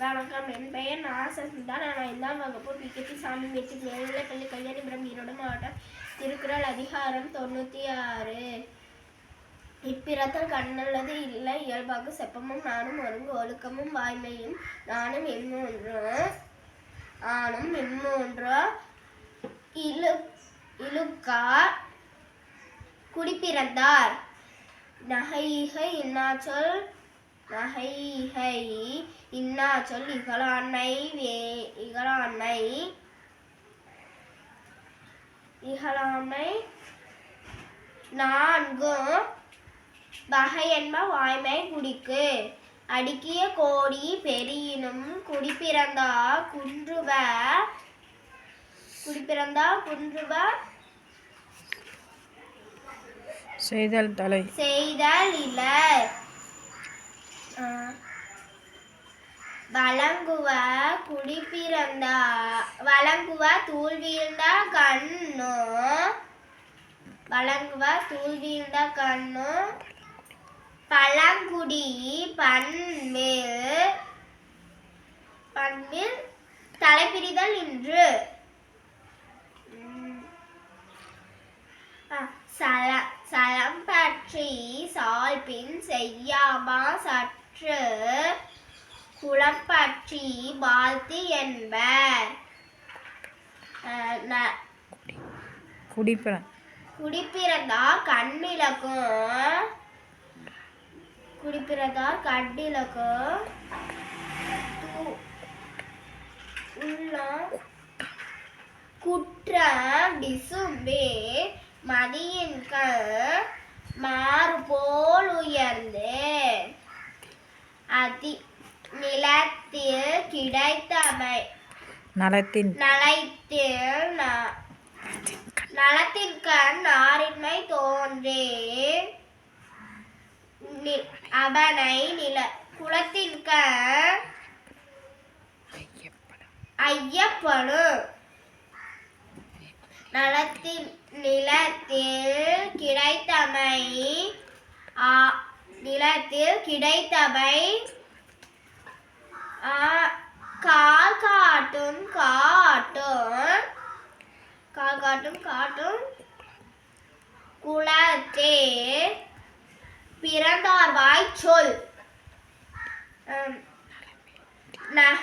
வணக்கம் என் பெயர் நாசசுந்தா நான் ஐந்தாம் வகுப்பு பிகேபி சாமி மெட்ரிக் மேல்நிலைப்பள்ளி கல்யாணிபுரம் ஈரோடு மாவட்டம் திருக்குறள் அதிகாரம் தொண்ணூற்றி ஆறு. இப்பிறத்தல் கண்ணல்லது இல்லை. இயல்பாக செப்பமும் நானும் ஒருங்கு ஒழுக்கமும் வாய்மையும் நானும் எம்மூன்று. ஆணும் எம்மூன்று. இழு இழுக்கார் குடிப்பிறந்தார். நகையிக இன்னாச்சொல் நகையிகை இன்னாச்சொல் இகழாண்மை வே இகழாண்மை இகழாண்மை நான்கும் வகை என்ப வாய்மை குடிக்கு. அடுக்கிய கோடி பெரியினும் குடிப்பிறந்தா குன்றுவ குடிப்பிறந்தா குன்றுவ. செய்தல் தலை. செய்தல் இலர் ஆஹ், வழங்குவ குடிப்பிறந்த வழங்குவ தூள் வீழ்ந்த கண்ணு. வழங்குவ தூள் வீழ்ந்த கண்ணு. பழங்குடி பண்பில் பண்பில் தலைப்பிரிதல் இன்று. உம், ஆஹ், சல சலம் பற்றி சால்பின் செய்யாமா சற்று குளம் பற்றி வாழ்த்து என்பர். ஆஹ், ந- குடிப்பிற குடிப்பிறந்தா கண்ணிலக்கும். குடிப்பிறந்தா கண்ணிலக்கும். குற்றம் விசும்பே மதியின்க மாறு போல் உயர்ந்து அதி நிலத்தில் கிடைத்தமை. நலத்தின் நலைத்தில் ந- நலத்தின் கண் நாரின்மை தோன்றே. அவனை நில குலத்தின் கண் ஐயப்படும் நலத்தின் நிலத்தில் கிடைத்தமை. ஆ- நிலத்தில் கிடைத்தவை கால் காட்டும் காட்டும் கால் காட்டும் காட்டும். குளத்தே பிறந்தார்வாய் சொல். ஹம், நான்